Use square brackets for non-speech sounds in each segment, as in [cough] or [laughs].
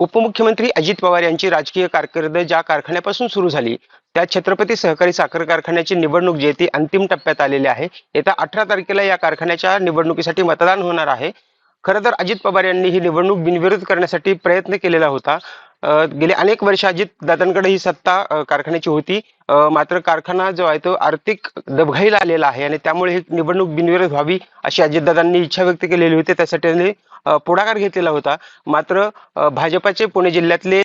उपमुख्यमंत्री अजित पवार यांची राजकीय कारकीर्द ज्या कारखान्यापासून सुरू झाली त्या छत्रपती सहकारी साखर कारखान्याची निवडणूक जी ती अंतिम टप्प्यात आलेली आहे. येत्या अठरा तारखेला या कारखान्याच्या निवडणुकीसाठी मतदान होणार आहे. खरं तर अजित पवार यांनी ही निवडणूक बिनविरोध करण्यासाठी प्रयत्न केलेला होता. गेले अनेक वर्ष अजित दादांकडे ही सत्ता कारखान्याची होती. मात्र कारखाना जो आहे तो आर्थिक दबघाईला आलेला आहे आणि त्यामुळे ही निवडणूक बिनविरोध व्हावी अशी अजितदादांनी इच्छा व्यक्त केलेली होती. त्यासाठी त्यांनी पुढाकार घेतलेला होता. मात्र भाजपाचे पुणे जिल्ह्यातले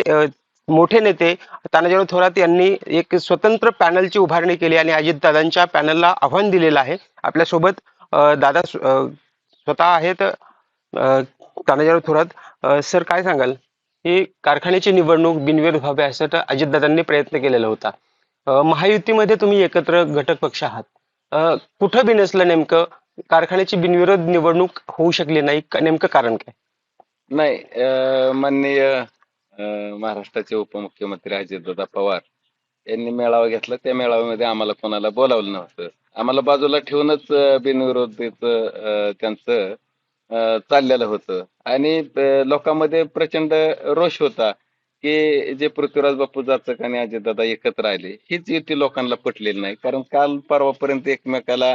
मोठे नेते तानाजीराव थोरात यांनी एक स्वतंत्र पॅनलची उभारणी केली आणि अजितदादांच्या पॅनलला आव्हान दिलेलं आहे. आपल्यासोबत सोबत दादा स्वतः आहेत अ, तानाजीराव थोरात. सर काय सांगाल? ही कारखान्याची निवडणूक बिनविरोध व्हावी असं अजितदादांनी प्रयत्न केलेला होता. महायुतीमध्ये तुम्ही एकत्र घटक पक्ष आहात. कुठं बिनसलं नेमकं कारखान्याची बिनविरोध निवडणूक होऊ शकली नाही नेमकं कारण काय? नाही माननीय महाराष्ट्राचे उपमुख्यमंत्री अजितदादा पवार यांनी मेळावा घेतला. त्या मेळाव्यामध्ये आम्हाला कोणाला बोलावलं नव्हतं. आम्हाला बाजूला ठेवूनच बिनविरोधीच त्यांचं चाललेलं होतं. आणि लोकांमध्ये प्रचंड रोष होता की जे पृथ्वीराज बापू जाचक आणि अजितदादा एकत्र आले हीच युती लोकांना पटलेली नाही. कारण काल परवापर्यंत एकमेकाला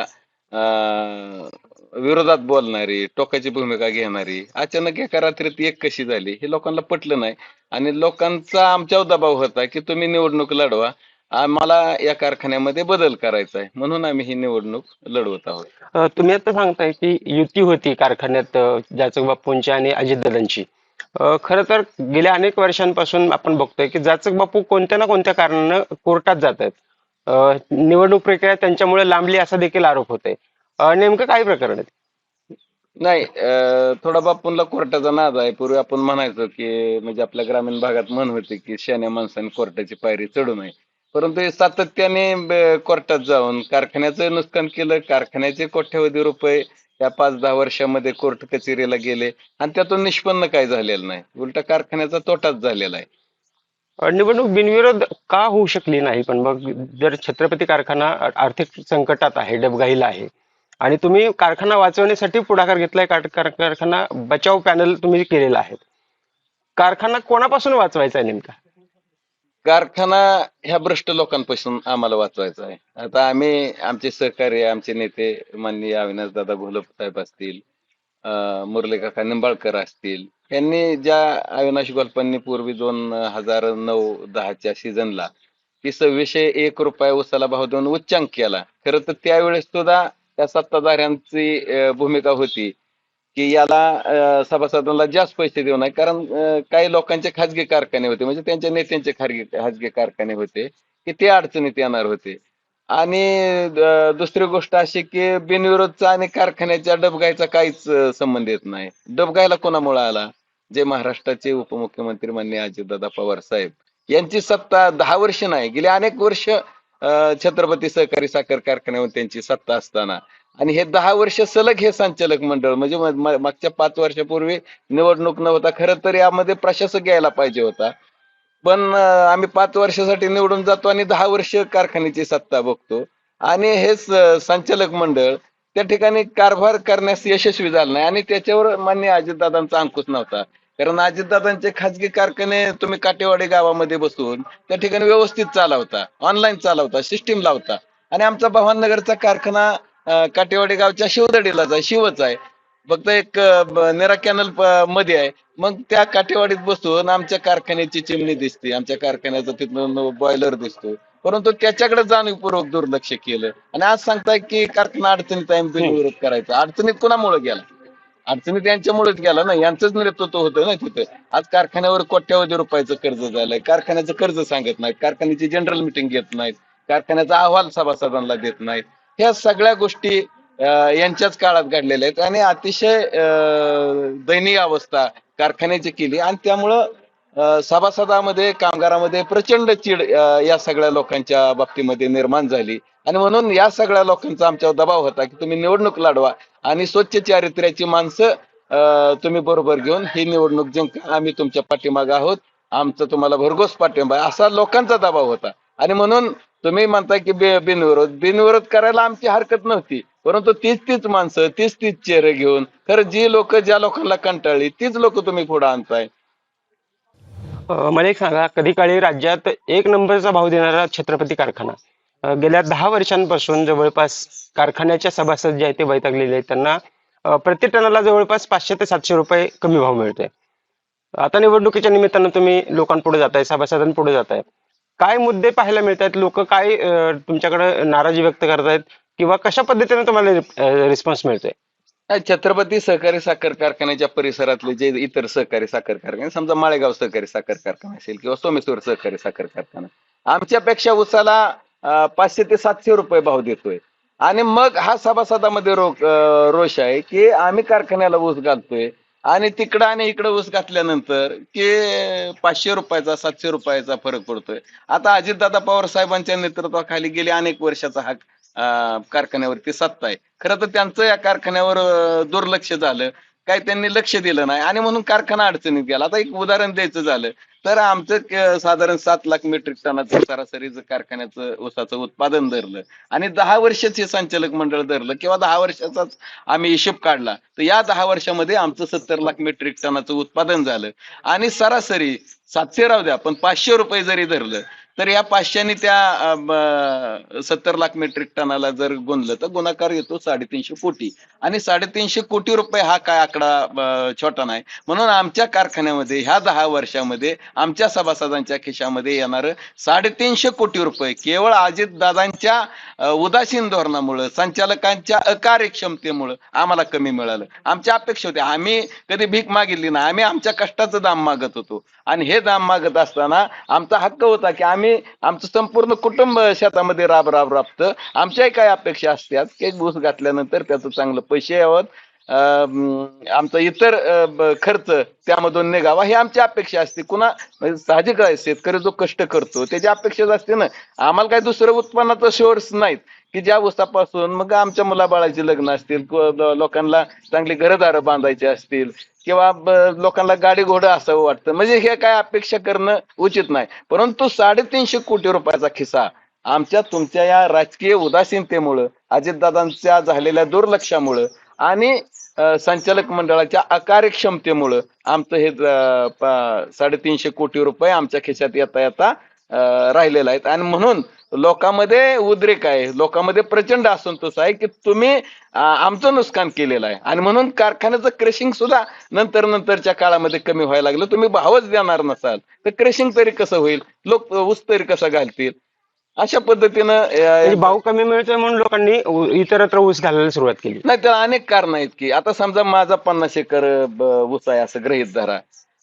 विरोधात बोलणारी टोकाची भूमिका घेणारी अचानक एका रात्रीत एक कशी झाली हे लोकांना पटलं नाही. आणि लोकांचा आमच्यावर दबाव होता की तुम्ही निवडणूक लढवा आम्हाला या कारखान्यामध्ये बदल करायचा आहे म्हणून आम्ही ही निवडणूक लढवत आहोत. तुम्ही आता सांगताय की युती होती कारखान्यात जाचक बापूंची आणि अजितदादांची अ, खरं तर गेल्या अनेक वर्षांपासून आपण बघतोय की जाचक बापू कोणत्या ना कोणत्या कारणानं कोर्टात जात आहेत निवडणूक प्रक्रिया त्यांच्यामुळे लांबली असा देखील आरोप होतोय. नेमकं काय प्रकरण आहे? नाही थोडा बापूंला कोर्टाचा नाद आहे. पूर्वी आपण म्हणायचो की म्हणजे आपल्या ग्रामीण भागात म्हण होते की शहाण्या माणसाने कोर्टाची पायरी चढू नये. परंतु हे सातत्याने कोर्टात जाऊन कारखान्याचं नुकसान केलं कारखान्याचे कोट्यवधी रुपये या पाच दहा वर्षामध्ये कोर्ट कचेरीला गेले आणि त्यातून निष्पन्न काय झालेलं नाही. उलटा कारखान्याचा तोटाच झालेला आहे. निवडणूक बिनविरोध का होऊ शकली नाही? पण मग जर छत्रपती कारखाना आर्थिक संकटात आहे डबघाईला आहे आणि तुम्ही कारखाना वाचवण्यासाठी पुढाकार घेतलाय कारखाना बचाव पॅनल तुम्ही केलेला आहे. कारखाना कोणापासून वाचवायचा आहे नेमका? कारखाना ह्या भ्रष्ट लोकांपासून आम्हाला वाचवायचा आहे. आता आम्ही आमचे सहकारी आमचे नेते माननीय अविनाश दादा घोलप साहेब असतील अं, मुरली काका निंबाळकर असतील यांनी ज्या अविनाश गोल्पांनी पूर्वी दोन हजार नऊ दहाच्या सीझनला की सव्वीसशे एक रुपये उसाला भाव देऊन उच्चांक केला. खरं तर त्यावेळेस सुद्धा त्या सत्ताधाऱ्यांची भूमिका होती. की याला सभासदांना जास्त पैसे देऊ नये. कारण काही लोकांचे खाजगी कारखाने होते. म्हणजे त्यांच्या नेत्यांचे खाजगी खाजगी कारखाने होते की ते अडचणीत येणार होते. आणि दुसरी गोष्ट अशी की बिनविरोधचा आणि कारखान्याच्या डबगायचा काहीच संबंध येत नाही. डबगायला कोणामुळे आला? जे महाराष्ट्राचे उपमुख्यमंत्री माननीय अजितदादा पवार साहेब. यांची सत्ता दहा वर्ष नाही. गेली अनेक वर्ष अं, छत्रपती सहकारी साखर कारखान्यावर त्यांची सत्ता असताना. आणि हे दहा वर्ष सलग हे संचालक मंडळ म्हणजे मागच्या पाच वर्षापूर्वी निवडणूक नव्हता खरं तर यामध्ये प्रशासक यायला पाहिजे होता. पण आम्ही पाच वर्षासाठी निवडून जातो आणि दहा वर्ष कारखान्याची सत्ता बघतो. आणि हे संचालक मंडळ त्या ठिकाणी कारभार करण्यास यशस्वी झालं नाही आणि त्याच्यावर मान्य अजितदादांचा अंकुश नव्हता. कारण अजितदादांचे खाजगी कारखाने तुम्ही काटेवाडी गावामध्ये बसून त्या ठिकाणी व्यवस्थित चालवता ऑनलाईन चालवता सिस्टीम लावता. आणि आमचा भवाननगरचा कारखाना काटेवाडी गावच्या शिवदडीलाच आहे शिवच आहे. फक्त एक नेरा कॅनलमध्ये आहे. मग त्या काठेवाडीत बसून आमच्या कारखान्याची चिमणी दिसते. आमच्या कारखान्याचा तिथून बॉयलर दिसतो. परंतु त्याच्याकडे जाणीवपूर्वक दुर्लक्ष केलं. आणि आज सांगताय की कारखाना अडचणीत आहे बिनविरोध करायचा. अडचणीत कुणामुळे गेला? अडचणीत यांच्यामुळेच गेला ना? यांचंच नेतृत्व होतं ना तिथं. आज कारखान्यावर कोट्यावधी रुपयाचं कर्ज झालंय. कारखान्याचं कर्ज सांगत नाहीत. कारखान्याची जनरल मिटिंग घेत नाहीत. कारखान्याचा अहवाल सभासदांना देत नाहीत. ह्या सगळ्या गोष्टी यांच्याच काळात घडलेल्या आहेत आणि अतिशय अं, दयनीय अवस्था कारखान्याची केली आणि त्यामुळं सभासदामध्ये कामगारामध्ये प्रचंड चीड या सगळ्या लोकांच्या बाबतीमध्ये निर्माण झाली. आणि म्हणून या सगळ्या लोकांचा आमच्यावर दबाव होता की तुम्ही निवडणूक लढवा आणि स्वच्छ चारित्र्याची माणसं तुम्ही बरोबर घेऊन ही निवडणूक जिंका. आम्ही तुमच्या पाठीमागे आहोत. आमचा तुम्हाला भरघोस पाठिंबा असा लोकांचा दबाव होता. आणि म्हणून तुम्ही म्हणताय की बिनविरोध. बिनविरोध करायला आमची हरकत नव्हती. परंतु तीच तीच माणसं तीच तीच चेहरे घेऊन खरं जी लोक ज्या लोकांना कंटाळली तीच लोक तुम्ही पुढे आणताय. मला एक सांगा कधी काळी राज्यात एक नंबरचा भाव देणारा छत्रपती कारखाना. गेल्या दहा वर्षांपासून जवळपास कारखान्याच्या सभासद जे आहेत ते वैतागलेले आहेत. त्यांना प्रति टनाला जवळपास पाचशे ते सातशे रुपये कमी भाव मिळतोय. आता निवडणुकीच्या निमित्तानं तुम्ही लोकांपुढे जाताय सभासदांपुढे जाताय. काय मुद्दे पाहायला मिळतात लोक काय तुमच्याकडे नाराजी व्यक्त करतायत? किंवा कशा पद्धतीने तुम्हाला रिस्पॉन्स मिळतोय? छत्रपती सहकारी साखर कारखान्याच्या परिसरातले जे इतर सहकारी साखर कारखाने समजा माळेगाव सहकारी साखर कारखाना असेल किंवा सोमेश्वर सहकारी साखर कारखाना आमच्यापेक्षा उसाला पाचशे ते सातशे रुपये भाव देतोय. आणि मग हा सभासदामध्ये रो रोष आहे की आम्ही कारखान्याला ऊस घालतोय. आणि तिकडं आणि इकडं ऊस घातल्यानंतर की पाचशे रुपयाचा सातशे रुपयाचा फरक पडतोय. आता अजितदादा पवार साहेबांच्या नेतृत्वाखाली गेले अनेक वर्षाचा हा कारखान्यावरती सत्ता आहे. खरं तर त्यांचं या कारखान्यावर दुर्लक्ष झालं. काही त्यांनी लक्ष दिलं नाही. आणि म्हणून कारखाना अडचणीत गेला. आता एक उदाहरण द्यायचं झालं तर आमचं साधारण सात लाख मेट्रिक टनाचं सरासरीचं कारखान्याचं ऊसाचं उत्पादन धरलं आणि दहा वर्षच हे संचालक मंडळ धरलं किंवा दहा वर्षाचाच आम्ही हिशोब काढला तर या दहा वर्षामध्ये आमचं सत्तर लाख मेट्रिक टनाचं उत्पादन झालं. आणि सरासरी सातशे राहू द्या पण पाचशे रुपये जरी धरलं तर या पाचशेने त्या सत्तर लाख मेट्रिक टनाला जर गुणलं तर गुणाकार येतो साडेतीनशे कोटी. आणि साडेतीनशे कोटी रुपये हा काय आकडा छोटा नाही. म्हणून आमच्या कारखान्यामध्ये ह्या दहा वर्षामध्ये आमच्या सभासदांच्या खिशामध्ये येणारं साडेतीनशे कोटी रुपये केवळ अजित दादांच्या उदासीन धोरणामुळं संचालकांच्या अकार्यक्षमतेमुळं आम्हाला कमी मिळालं. आमच्या अपेक्षा होत्या. आम्ही कधी भीक मागितली ना आम्ही आमच्या कष्टाचं दाम मागत होतो. आणि हे दाम मागत असताना आमचा हक्क होता की आम्ही आमचं संपूर्ण कुटुंब शेतामध्ये राब राब राबतं. आमच्याही काय अपेक्षा असतात की ऊस घातल्यानंतर त्याचं चांगलं पैसे यावं. अं, आमचा इतर खर्च त्यामधून निघावा हे आमची अपेक्षा असते. कुणा साहजिक आहे शेतकरी जो कष्ट करतो त्याची अपेक्षा असते ना आम्हाला काही दुसरं उत्पन्नाचं शोर्स नाहीत. की ज्या ऊसापासून मग आमच्या मुलाबाळाची लग्न असतील लोकांना चांगली घरदारं बांधायची असतील किंवा लोकांना गाडी घोडं असावं वाटतं म्हणजे हे काय अपेक्षा करणं उचित नाही. परंतु साडेतीनशे कोटी रुपयाचा खिसा आमच्या तुमच्या या राजकीय उदासीनतेमुळं अजितदादांच्या झालेल्या दुर्लक्षामुळं आणि संचालक मंडळाच्या अकार्यक्षमतेमुळं आमचं हे साडेतीनशे कोटी रुपये आमच्या खिशात येता येता राहिलेलं आहेत. आणि म्हणून लोकांमध्ये उद्रेक आहे. लोकांमध्ये प्रचंड असंतोष आहे की तुम्ही आमचं नुकसान केलेलं आहे. आणि म्हणून कारखान्याचं क्रेशिंग सुद्धा नंतर नंतरच्या काळामध्ये कमी व्हायला लागलं. तुम्ही भावच देणार नसाल. तर क्रेशिंग तरी कसं होईल? लोक ऊस तरी कसा घालतील? अशा पद्धतीनं म्हणजे भाव कमी मिळतोय म्हणून लोकांनी इतरत्र ऊस घालायला सुरुवात केली. नाही त्याला अनेक कारण आहेत की आता समजा माझा पन्नास एकर ऊस आहे असं गृहीत धरा.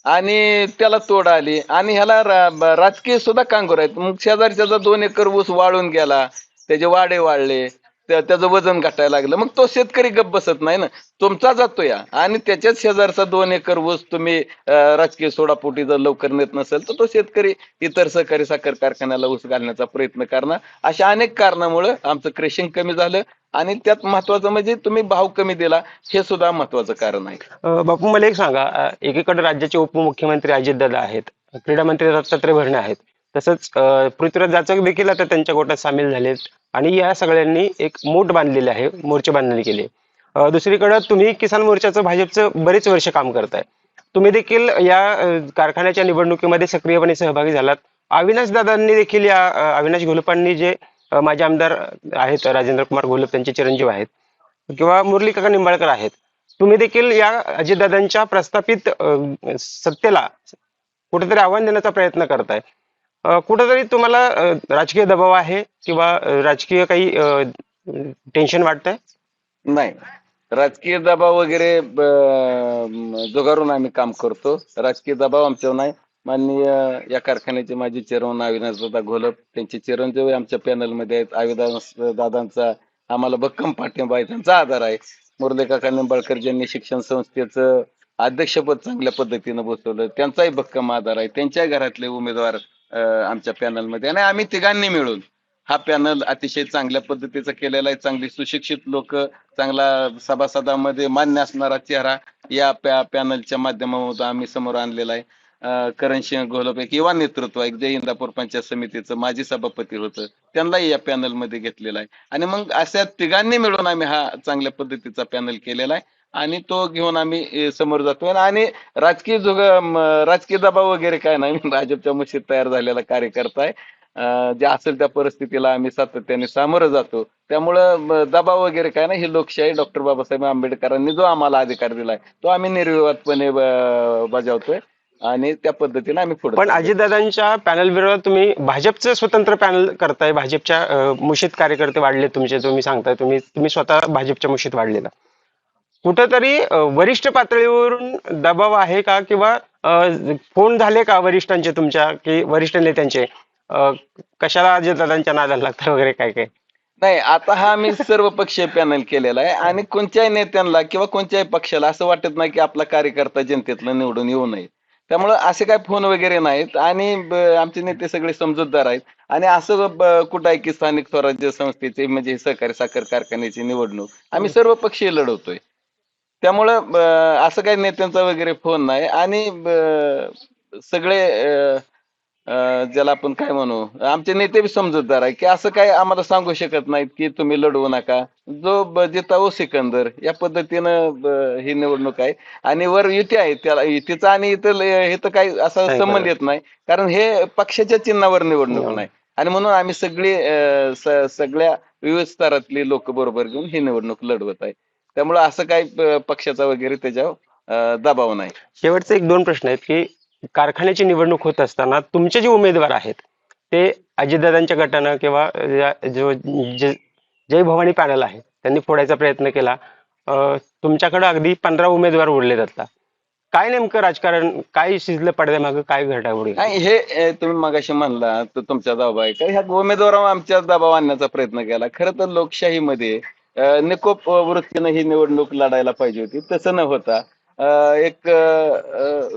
आणि त्याला तोड आली. आणि ह्याला रा- राजकीय सुद्धा कांगोर आहेत. मग शेजारच्याचा दोन एकर ऊस वाळून गेला. त्याचे वाडे वाढले त्याचं वजन घटायला लागलं. मग तो शेतकरी गप्प बसत नाही ना. तुमचा जातो या. आणि त्याच्याच शेजारचा दोन एकर ऊस तुम्ही राजकीय सोडापोटी जर लवकर नेत नसेल तर तो शेतकरी इतर सहकारी साखर कारखान्याला ऊस घालण्याचा प्रयत्न करणार. अशा अनेक कारणामुळे आमचं क्रेशिंग कमी झालं. आणि त्यात महत्वाचं म्हणजे तुम्ही भाव कमी दिला हे सुद्धा महत्वाचं कारण आहे. बापू मला एक सांगा. एकीकडे राज्याचे उपमुख्यमंत्री अजितदादा आहेत. क्रीडा मंत्री दत्तात्रय भरणे आहेत. तसंच पृथ्वीराज जाचक देखील आता त्यांच्या गोटात सामील झालेत आणि या सगळ्यांनी एक मोठ बांधलेले आहे मोर्चे बांधणी केली दुसरीकडं दुसरीकडे तुम्ही किसान मोर्चाचं भाजपचं बरेच वर्ष काम करताय. तुम्ही देखील या कारखान्याच्या निवडणुकीमध्ये सक्रियपणे सहभागी झालात. अविनाश दादांनी देखील या अविनाश घोलपांनी जे माझे माजी आमदार आहेत राजेंद्र कुमार घोलप त्यांचे चिरंजीव आहेत किंवा मुरली काका निंबाळकर आहेत. तुम्ही देखील या अजितदादांच्या प्रस्थापित सत्तेला कुठेतरी आव्हान देण्याचा प्रयत्न करताय. कुठेतरी तुम्हाला राजकीय दबाव आहे किंवा राजकीय काही टेन्शन वाटतंय? नाही. राजकीय दबाव वगैरे जुगारून आम्ही काम करतो. राजकीय दबाव आमच्यावर नाही. माननीय या कारखान्याचे माजी चेअरमन अविनाश दादा घोलप त्यांचे चिरंजीव आमच्या पॅनलमध्ये आहेत अविनाश दादांचा आम्हाला भक्कम पाठिंबा आहे त्यांचा आधार आहे. मुरलेखा काका निंबाळकर ज्यांनी शिक्षण संस्थेचं अध्यक्षपद चांगल्या पद्धतीनं बसवलं त्यांचाही भक्कम आधार आहे. त्यांच्या घरातले उमेदवार आमच्या पॅनलमध्ये. आणि आम्ही तिघांनी मिळून हा पॅनल अतिशय चांगल्या पद्धतीचा केलेला आहे. चांगली सुशिक्षित लोक चांगला सभासदामध्ये मान्य असणारा चेहरा या पॅ पॅनलच्या माध्यमामधून आम्ही समोर आणलेला आहे. करण सिंह घोलप एक युवा नेतृत्व एक जय इंदापूर पंचायत समितीचं माजी सभापती होतं. त्यांनाही या पॅनलमध्ये घेतलेला आहे. आणि मग अशा तिघांनी मिळून आम्ही हा चांगल्या पद्धतीचा पॅनल केलेला आहे. आणि तो घेऊन आम्ही समोर जातोय आणि राजकीय जुग म, राजकीय दबाव वगैरे काय नाही. मी [laughs] भाजपच्या मशीद तयार झालेला कार्यकर्ता आहे. जे असेल त्या परिस्थितीला आम्ही सातत्याने सामोरं जातो. त्यामुळं म, दबाव वगैरे काय नाही. ही लोकशाही डॉक्टर बाबासाहेब आंबेडकरांनी जो आम्हाला अधिकार दिलाय तो आम्ही निर्विवादपणे बजावतोय. आणि त्या पद्धतीने आम्ही पुढे पण अजितदादांच्या पॅनल विरोधात तुम्ही भाजपचं स्वतंत्र पॅनल करताय. भाजपच्या मुशीत कार्यकर्ते वाढले तुमचे तुम्ही सांगताय. तुम्ही तुम्ही स्वतः भाजपच्या मुशीत वाढलेला. कुठंतरी वरिष्ठ पातळीवरून दबाव आहे का? किंवा फोन झाले का वरिष्ठांचे तुमच्या की वरिष्ठ नेत्यांचे? कशाला अजितदादांच्या नादाला लागतं वगैरे काय काय? नाही आता हा आम्ही सर्व पक्षीय पॅनल केलेला आहे. आणि कोणत्याही नेत्यांना किंवा कोणत्याही पक्षाला असं वाटत नाही की आपला कार्यकर्ता जनतेतलं निवडून येऊ नये. त्यामुळं असे काय फोन वगैरे नाहीत. आणि आमचे नेते सगळे समजूतदार आहेत. आणि असं कुठं आहे की स्थानिक स्वराज्य संस्थेचे म्हणजे सहकारी साखर कारखान्याची निवडणूक. आम्ही सर्व पक्षीय लढवतोय. त्यामुळं असं काही नेत्यांचा वगैरे फोन नाही. आणि सगळे ज्याला आपण काय म्हणू आमचे नेते बी समजूतदार आहे की असं काय आम्हाला सांगू शकत नाहीत की तुम्ही लढवू नका. जो जितावो सिकंदर या पद्धतीनं ही निवडणूक आहे. आणि वर युती आहे त्याला युतीचा आणि इथं हे तर काही असा संबंध. येत नाही. कारण हे पक्षाच्या चिन्हावर निवडणूक. नाही. आणि म्हणून आम्ही सगळी सगळ्या विविध स्तरातली लोक बरोबर घेऊन ही निवडणूक लढवत आहे. त्यामुळे असं काही पक्षाचा वगैरे त्याच्यावर दबाव नाही. शेवटचे एक दोन प्रश्न आहेत की कारखान्याची निवडणूक होत असताना तुमचे जे उमेदवार आहेत ते अजितदादांच्या गटानं किंवा जो जय भवानी पॅनल आहे त्यांनी फोडायचा प्रयत्न केला. तुमच्याकडे अगदी पंधरा उमेदवार उरले जातात काय नेमकं राजकारण काय शिजलं पडद्यामागं काय घडामोडी? नाही हे तुम्ही मगाशी म्हणला तर तुमचा दबाव आहे. का ह्या उमेदवारावर आमच्या दबाव आणण्याचा प्रयत्न केला. खरं तर लोकशाहीमध्ये निकोप वृत्तीनं ही निवडणूक लढायला पाहिजे होती. तसं न होता एक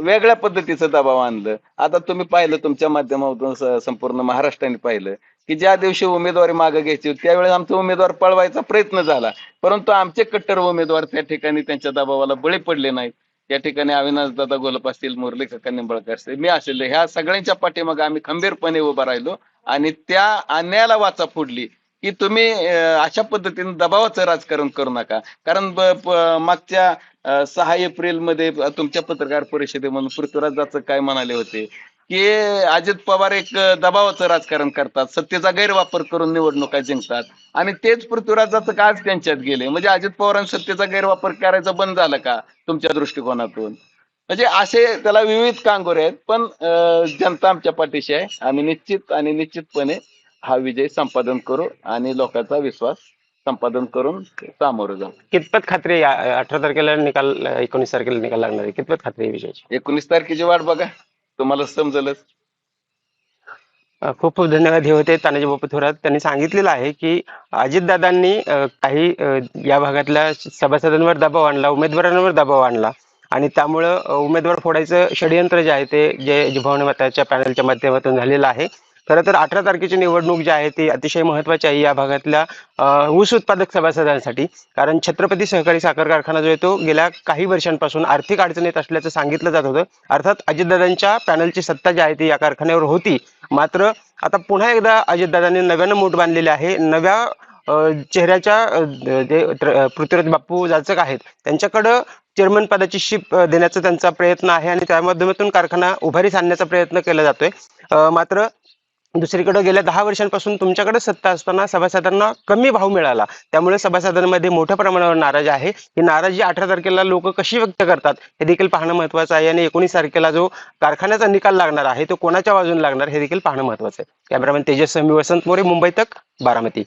वेगळ्या पद्धतीचं दबाव आणलं. आता तुम्ही पाहिलं तुमच्या माध्यमातून संपूर्ण महाराष्ट्राने पाहिलं की ज्या दिवशी उमेदवारी मागे घ्यायची होती त्यावेळेस आमचा उमेदवार पळवायचा प्रयत्न झाला. परंतु आमचे कट्टर उमेदवार त्या ठिकाणी त्यांच्या दबावाला बळी पडले नाहीत. त्या ठिकाणी अविनाश दादा गोलप असतील मुरली काका निंबळकर असतील मी असेल ह्या सगळ्यांच्या पाठीमागे आम्ही खंबीरपणे उभा राहिलो आणि त्या अन्यायाला वाचा फोडली. की तुम्ही अशा पद्धतीने दबावाचं राजकारण करू नका. कारण मागच्या सहा एप्रिलमध्ये तुमच्या पत्रकार परिषदेमधून पृथ्वीराजाचं काय म्हणाले होते? की अजित पवार एक दबावाचं राजकारण करतात सत्तेचा गैरवापर करून निवडणुका जिंकतात आणि तेच पृथ्वीराजाचं काच त्यांच्यात गेले? म्हणजे अजित पवारांनी सत्तेचा गैरवापर करायचा बंद झाला का तुमच्या दृष्टिकोनातून? म्हणजे असे त्याला विविध कांगोरे आहेत पण जनता आमच्या पाठीशी आहे. आम्ही निश्चित आणि निश्चितपणे हा विजय संपादन करू आणि लोकांचा विश्वास संपादन करून सामोरं जाऊ. कितपत खात्री आहे? अठरा तारखेला निकाल एकोणीस तारखेला निकाल लागणार आहे? कितपत खात्री आहे विजयाची? एकोणीस तारखेची वाट बघा. तुम्हाला समजलंच. अ, खूप खूप धन्यवाद. हे होते तानाजी बापू थोरात. त्यांनी सांगितलेलं आहे की अजितदादांनी अ, काही अ, या भागातल्या सभासदांवर दबाव आणला उमेदवारांवर दबाव आणला. आणि त्यामुळं अ, उमेदवार फोडायचं षडयंत्र जे आहे ते जे जे भवानी मताच्या पॅनलच्या माध्यमातून झालेलं आहे. खरं तर अठरा तारखेची निवडणूक जी आहे ती अतिशय महत्वाची आहे या भागातल्या ऊस उत्पादक सभासदांसाठी. कारण छत्रपती सहकारी साखर कारखाना जो आहे तो गेल्या काही वर्षांपासून आर्थिक अडचणीत असल्याचं सांगितलं जात होतं. अर्थात अजितदादांच्या पॅनलची सत्ता जी आहे ती या कारखान्यावर होती. मात्र आता पुन्हा एकदा अजितदादांनी नव्यानं मूठ बांधलेली आहे. नव्या चेहऱ्याच्या जे पृथ्वीराज बाप्पू जाचक आहेत त्यांच्याकडं चेअरमन पदाची शिप देण्याचा त्यांचा प्रयत्न आहे आणि त्या माध्यमातून कारखाना उभारीस आणण्याचा प्रयत्न केला जातोय. मात्र दुसरीकडे गेल्या दहा वर्षांपासून तुमच्याकडे सत्ता असताना सभासदांना कमी भाव मिळाला. त्यामुळे सभासदांमध्ये मोठ्या प्रमाणावर नाराजी आहे. ही नाराजी अठरा तारखेला लोक कशी व्यक्त करतात हे देखील पाहणं महत्वाचं आहे. आणि एकोणीस तारखेला जो कारखान्याचा निकाल लागणार आहे तो कोणाच्या बाजूने लागणार हे देखील पाहणं महत्वाचं आहे. कॅमेरामॅन तेजस वसंत मोरे मुंबई तक बारामती.